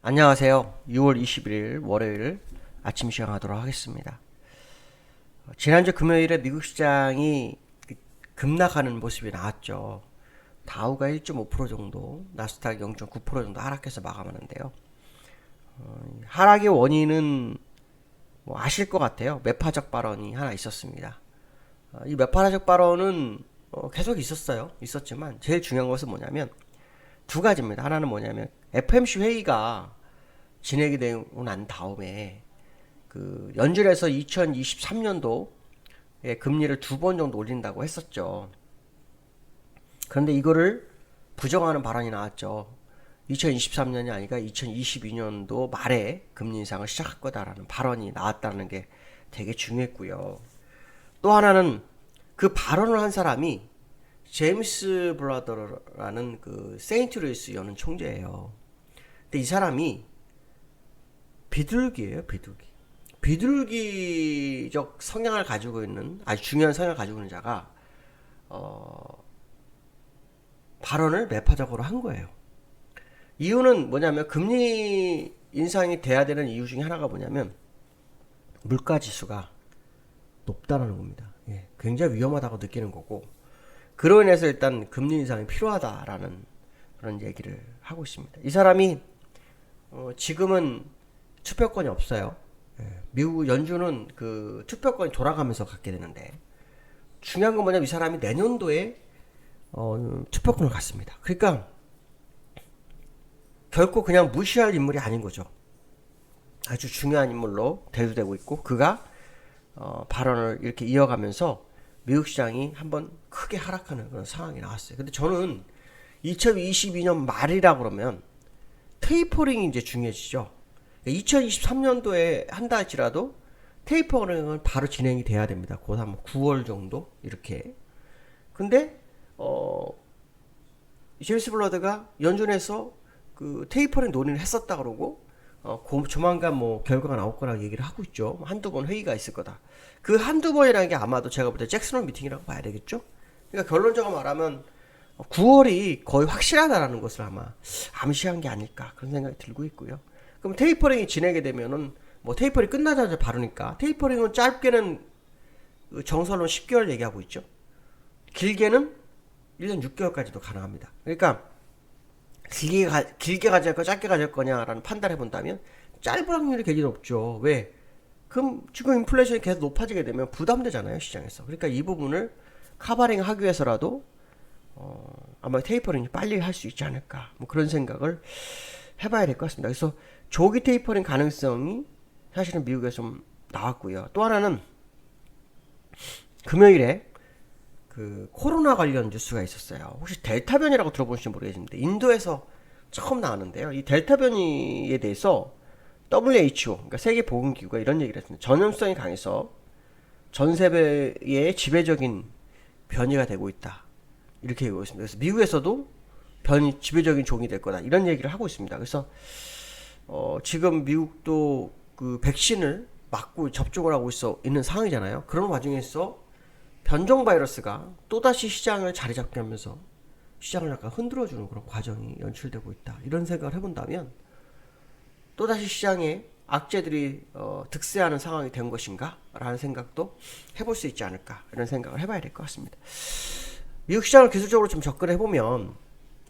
안녕하세요. 6월 21일 월요일 아침 시작하도록 하겠습니다. 어, 지난주 금요일에 미국 시장이 그 급락하는 모습이 나왔죠. 다우가 1.5% 정도, 나스닥 0.9% 정도 하락해서 마감하는데요. 어, 하락의 원인은 뭐 아실 것 같아요. 매파적 발언이 하나 있었습니다. 어, 이 매파적 발언은 어, 계속 있었어요. 있었지만 제일 중요한 것은 뭐냐면 두 가지입니다. 하나는 뭐냐면 FMC 회의가 진행이 되고 난 다음에 그 연준에서 2023년도 에 금리를 두 번 정도 올린다고 했었죠. 그런데 이거를 부정하는 발언이 나왔죠. 2023년이 아니라 2022년도 말에 금리 인상을 시작할 거다라는 발언이 나왔다는 게 되게 중요했고요. 또 하나는 그 발언을 한 사람이 제임스 브라더라는 그 세인트루이스 연은 총재예요. 근데 이 사람이 비둘기예요, 비둘기. 비둘기적 성향을 가지고 있는 아주 중요한 성향을 가지고 있는 자가 어, 발언을 매파적으로 한 거예요. 이유는 뭐냐면 금리 인상이 돼야 되는 이유 중에 하나가 뭐냐면 물가 지수가 높다는 겁니다. 예, 굉장히 위험하다고 느끼는 거고 그로 인해서 일단 금리 인상이 필요하다라는 그런 얘기를 하고 있습니다. 이 사람이 어, 지금은 투표권이 없어요. 예, 미국 연준은 그 투표권이 돌아가면서 갖게 되는데 중요한 건 뭐냐면 이 사람이 내년도에 어, 투표권을 갖습니다. 그러니까 결코 그냥 무시할 인물이 아닌 거죠. 아주 중요한 인물로 대두되고 있고 그가 어, 발언을 이렇게 이어가면서 미국 시장이 한번 크게 하락하는 그런 상황이 나왔어요. 근데 저는 2022년 말이라 그러면 테이퍼링이 이제 중요해지죠. 2023년도에 한다 할지라도 테이퍼링은 바로 진행이 돼야 됩니다. 곧 한 9월 정도 이렇게. 근데 어 제임스 블러드가 연준에서 그 테이퍼링 논의를 했었다 그러고 어, 고, 조만간 뭐 결과가 나올 거라고 얘기를 하고 있죠. 한두 번 회의가 있을 거다. 그 한두 번이라는 게 아마도 제가 볼 때 잭슨홀 미팅이라고 봐야 되겠죠. 그러니까 결론적으로 말하면 9월이 거의 확실하다라는 것을 아마 암시한 게 아닐까 그런 생각이 들고 있고요. 그럼 테이퍼링이 진행이 되면은 뭐 테이퍼링 끝나자마자 바르니까 테이퍼링은 짧게는 그 정설론 10개월 얘기하고 있죠. 길게는 1년 6개월까지도 가능합니다. 그러니까 길게, 가, 길게 가져갈 거 짧게 가져갈 거냐라는 판단해 본다면 짧은 확률이 굉장히 높죠. 왜? 그럼 지금 인플레이션이 계속 높아지게 되면 부담되잖아요 시장에서. 그러니까 이 부분을 카바링 하기 위해서라도 어, 아마 테이퍼링이 빨리 할 수 있지 않을까. 뭐 그런 생각을 해봐야 될 것 같습니다. 그래서 조기 테이퍼링 가능성이 사실은 미국에 좀 나왔고요. 또 하나는 금요일에 그 코로나 관련 뉴스가 있었어요. 혹시 델타 변이라고 들어보실지 모르겠는데 인도에서 처음 나왔는데요. 이 델타 변이에 대해서 WHO, 그러니까 세계 보건 기구가 이런 얘기를 했습니다. 전염성이 강해서 전 세계의 지배적인 변이가 되고 있다. 이렇게 얘기하고 있습니다. 그래서 미국에서도 변이 지배적인 종이 될 거다. 이런 얘기를 하고 있습니다. 그래서 어, 지금 미국도 그 백신을 맞고 접종을 하고 있어 있는 상황이잖아요. 그런 와중에서 변종 바이러스가 또다시 시장을 자리 잡게 하면서 시장을 약간 흔들어주는 그런 과정이 연출되고 있다. 이런 생각을 해본다면 또다시 시장에 악재들이 어, 득세하는 상황이 된 것인가? 라는 생각도 해볼 수 있지 않을까? 이런 생각을 해봐야 될 것 같습니다. 미국 시장을 기술적으로 좀 접근해 보면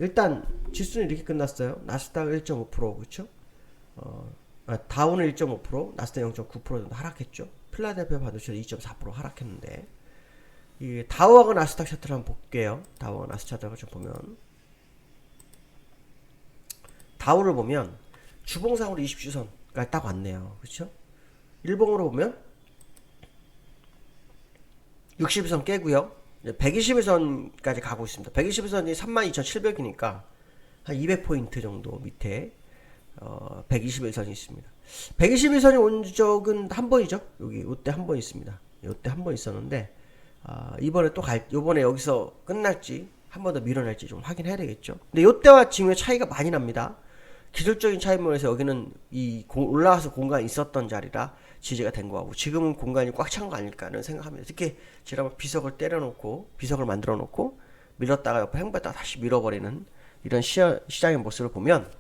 일단 지수는 이렇게 끝났어요. 나스닥 1.5% 그렇죠? 어, 아, 다우는 1.5%, 나스닥 0.9% 정도 하락했죠. 필라델피아 반도체 2.4% 하락했는데 이 다우하고 나스닥 차트를 한번 볼게요. 다우하고 나스닥 차트를 좀 보면 다우를 보면 주봉상으로 20주선까지 딱 왔네요. 그렇죠? 일봉으로 보면 60일선 깨고요. 120일선까지 가고 있습니다. 120일선이 32,700이니까 한 200포인트 정도 밑에 어, 121선이 있습니다. 121선이 온 적은 한 번이죠. 여기 이때 한 번 있습니다. 이때 한 번 있었는데 아, 이번에 또 갈, 이번에 여기서 끝날지 한 번 더 밀어낼지 좀 확인해야 되겠죠. 근데 이때와 지금의 차이가 많이 납니다. 기술적인 차이면에서 여기는 이 공, 올라와서 공간이 있었던 자리라 지지가 된 거하고 지금은 공간이 꽉 찬 거 아닐까는 생각합니다. 특히 지난번 비석을 때려놓고 비석을 만들어 놓고 밀었다가 옆에 행보했다가 다시 밀어버리는 이런 시, 시장의 모습을 보면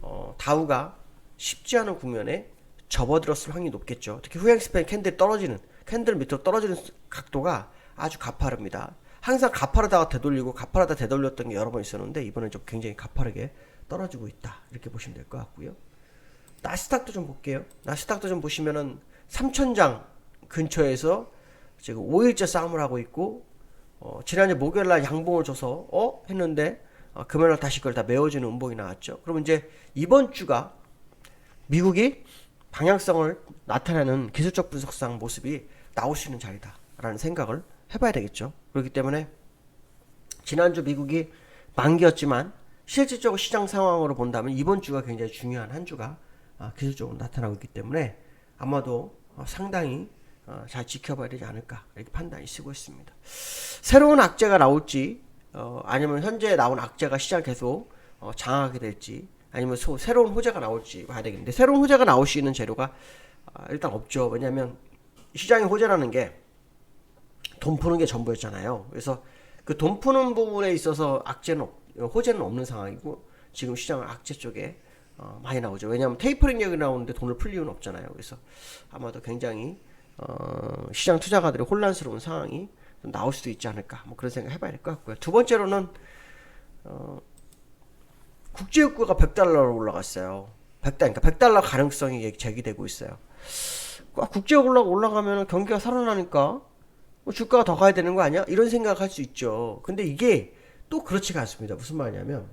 어, 다우가 쉽지 않은 국면에 접어들었을 확률이 높겠죠. 특히 후행 스팬 캔들이 떨어지는 캔들 밑으로 떨어지는 각도가 아주 가파릅니다. 항상 가파르다가 되돌리고 가파르다 되돌렸던 게 여러 번 있었는데 이번엔 좀 굉장히 가파르게 떨어지고 있다 이렇게 보시면 될 것 같고요. 나스닥도 좀 볼게요. 나스닥도 좀 보시면은 3천장 근처에서 지금 5일째 싸움을 하고 있고 어, 지난주 목요일 날 양봉을 줘서 어 했는데 어, 금요일 다시 그걸 다 메워주는 음봉이 나왔죠. 그럼 이제 이번 주가 미국이 방향성을 나타내는 기술적 분석상 모습이 나올 수 있는 자리다라는 생각을 해봐야 되겠죠. 그렇기 때문에 지난주 미국이 만기였지만 실질적으로 시장 상황으로 본다면 이번 주가 굉장히 중요한 한 주가 아, 기술적으로 나타나고 있기 때문에 아마도 어, 상당히 어, 잘 지켜봐야 되지 않을까 이렇게 판단이 쓰고 있습니다. 새로운 악재가 나올지 어, 아니면 현재 나온 악재가 시장 계속 어, 장악하게 될지 아니면 소, 새로운 호재가 나올지 봐야 되겠는데 새로운 호재가 나올 수 있는 재료가 아, 일단 없죠. 왜냐하면 시장의 호재라는 게 돈 푸는 게 전부였잖아요. 그래서 그 돈 푸는 부분에 있어서 악재는 없, 호재는 없는 상황이고 지금 시장은 악재 쪽에 어, 많이 나오죠. 왜냐하면 테이퍼링 얘기 나오는데 돈을 풀 이유는 없잖아요. 그래서 아마도 굉장히 어, 시장 투자가들의 혼란스러운 상황이 좀 나올 수도 있지 않을까. 뭐 그런 생각 해봐야 될 것 같고요. 두 번째로는 어, 국제유가가 100달러로 올라갔어요. 100달, 그러니까 100달러 가능성이 제기되고 있어요. 아, 국제유가가 올라가면 경기가 살아나니까 뭐 주가가 더 가야 되는 거 아니야? 이런 생각할 수 있죠. 근데 이게 또 그렇지가 않습니다. 무슨 말이냐면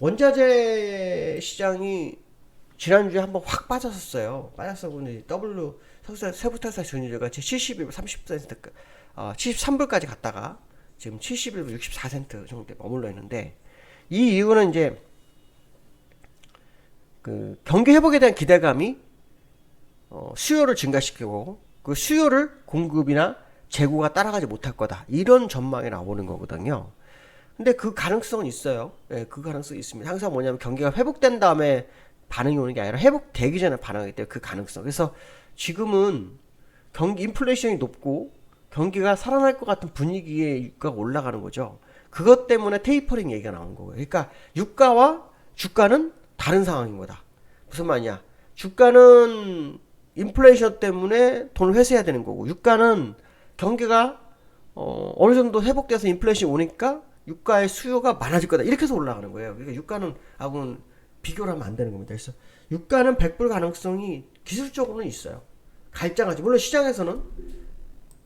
원자재 시장이 지난주에 한번 확 빠졌었어요. 보니 W 석사 세부탈사 전유제가 제 71불 30% 어, 73불까지 갔다가 지금 71불 64센트 정도에 머물러 있는데 이 이유는 이제 그 경기 회복에 대한 기대감이 어, 수요를 증가시키고 그 수요를 공급이나 재고가 따라가지 못할 거다 이런 전망이 나오는 거거든요. 근데 그 가능성은 있어요. 예, 그 가능성이 있습니다. 항상 뭐냐면 경기가 회복된 다음에 반응이 오는 게 아니라 회복되기 전에 반응하기 때문에 그 가능성. 그래서 지금은 경기 인플레이션이 높고 경기가 살아날 것 같은 분위기에 유가가 올라가는 거죠. 그것 때문에 테이퍼링 얘기가 나온 거고요. 그러니까 유가와 주가는 다른 상황인 거다. 무슨 말이냐? 주가는 인플레이션 때문에 돈을 회수해야 되는 거고 유가는 경기가 어, 어느 정도 회복돼서 인플레이션이 오니까 유가의 수요가 많아질 거다. 이렇게 해서 올라가는 거예요. 그러니까 유가는 하고는 비교를 하면 안 되는 겁니다. 그래서 유가는 100불 가능성이 기술적으로는 있어요. 갈장하지. 물론 시장에서는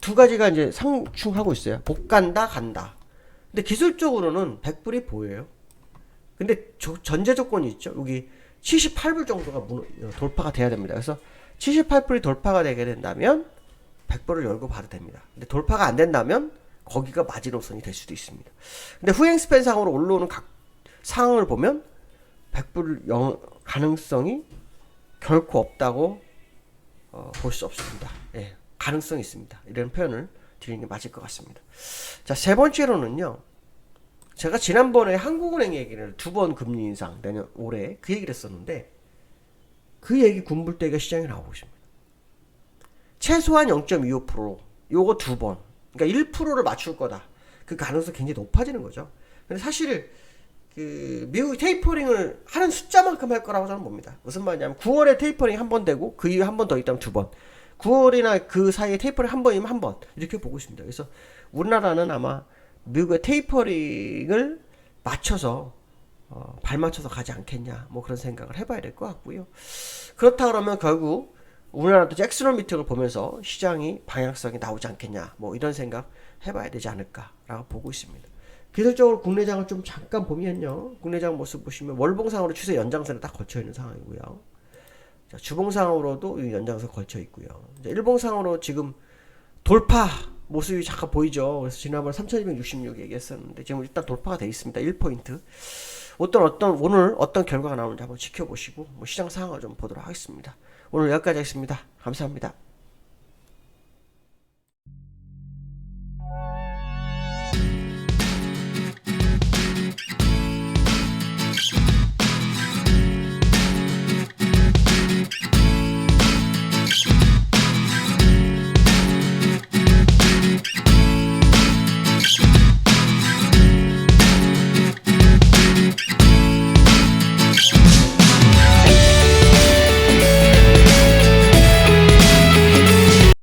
두 가지가 이제 상충하고 있어요. 못 간다, 간다. 근데 기술적으로는 100불이 보여요. 근데 저, 전제 조건이 있죠. 여기 78불 정도가 문, 돌파가 돼야 됩니다. 그래서 78불이 돌파가 되게 된다면 100불을 열고 봐도 됩니다. 근데 돌파가 안 된다면 거기가 마지노선이 될 수도 있습니다. 근데 후행 스팬 상으로 올라오는 각 상황을 보면 100불 영, 가능성이 결코 없다고 어, 볼 수 없습니다. 예, 가능성이 있습니다. 이런 표현을 드리는 게 맞을 것 같습니다. 자, 세 번째로는요. 제가 지난번에 한국은행 얘기를 두 번 금리 인상 내년 올해 그 얘기를 했었는데 그 얘기 군불대가 시장에 나오고 있습니다. 최소한 0.25% 요거 두 번. 그러니까 1%를 맞출 거다. 그 가능성이 굉장히 높아지는 거죠. 근데 사실 그 미국이 테이퍼링을 하는 숫자만큼 할 거라고 저는 봅니다. 무슨 말이냐면 9월에 테이퍼링 한 번 되고 그 이후에 한 번 더 있다면 두 번. 9월이나 그 사이에 테이퍼링 한 번이면 한 번. 이렇게 보고 있습니다. 그래서 우리나라는 아마 미국의 테이퍼링을 맞춰서 어, 발맞춰서 가지 않겠냐. 뭐 그런 생각을 해봐야 될 것 같고요. 그렇다 그러면 결국 우리나라도 잭슨홀 미팅을 보면서 시장이 방향성이 나오지 않겠냐. 뭐 이런 생각 해봐야 되지 않을까라고 보고 있습니다. 기술적으로 국내장을 좀 잠깐 보면요. 국내장 모습 보시면 월봉상으로 추세 연장선에 딱 걸쳐 있는 상황이고요. 자, 주봉상으로도 이 연장선 걸쳐 있고요. 일봉상으로 지금 돌파 모습이 잠깐 보이죠. 그래서 지난번 3266 얘기했었는데 지금 일단 돌파가 돼 있습니다. 1포인트. 어떤 어떤 오늘 어떤 결과가 나오는지 한번 지켜보시고 뭐 시장 상황을 좀 보도록 하겠습니다. 오늘 여기까지 하겠습니다. 감사합니다.